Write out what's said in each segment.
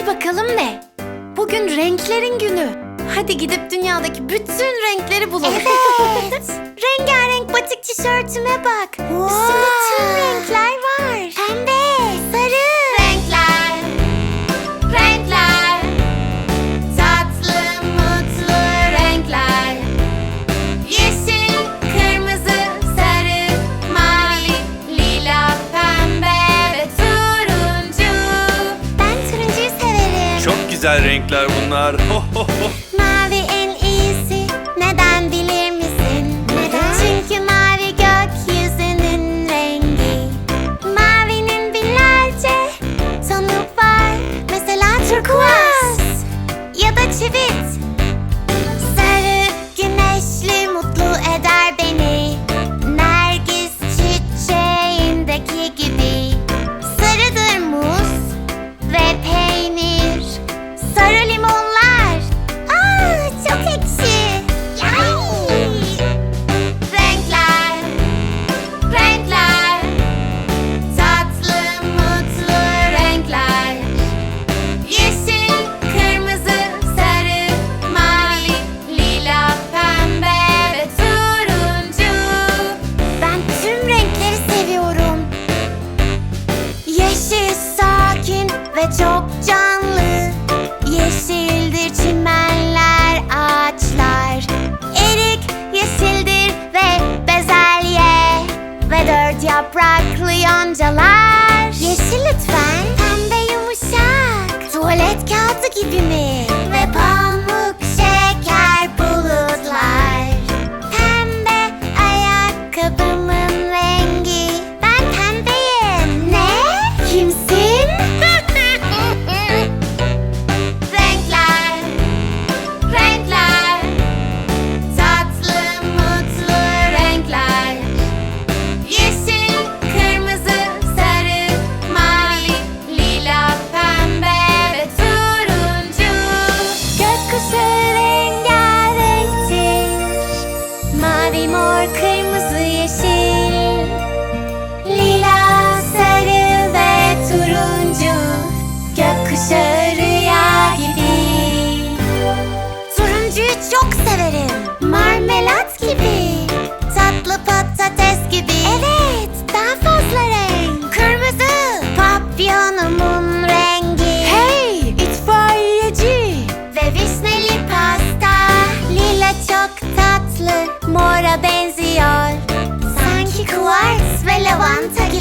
Bil bakalım ne? Bugün renklerin günü. Hadi gidip dünyadaki bütün renkleri bulalım. Evet. Rengarenk batik tişörtüme bak. Wow. Üstünde tüm renkler bizler renkler bunlar ho ho ho. pecho yeşil Lila, sarı ve turuncu Gökkuşağı rüya gibi. Turuncuyu çok severim. Mar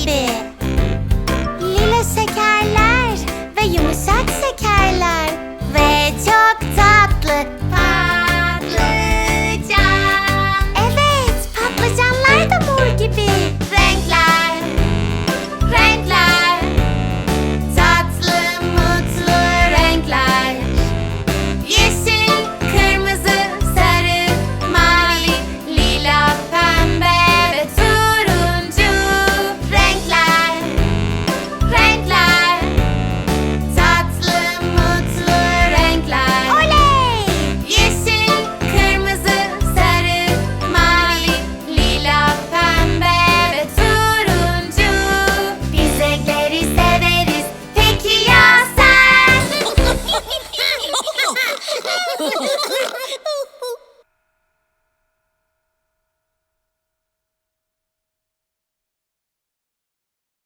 baby.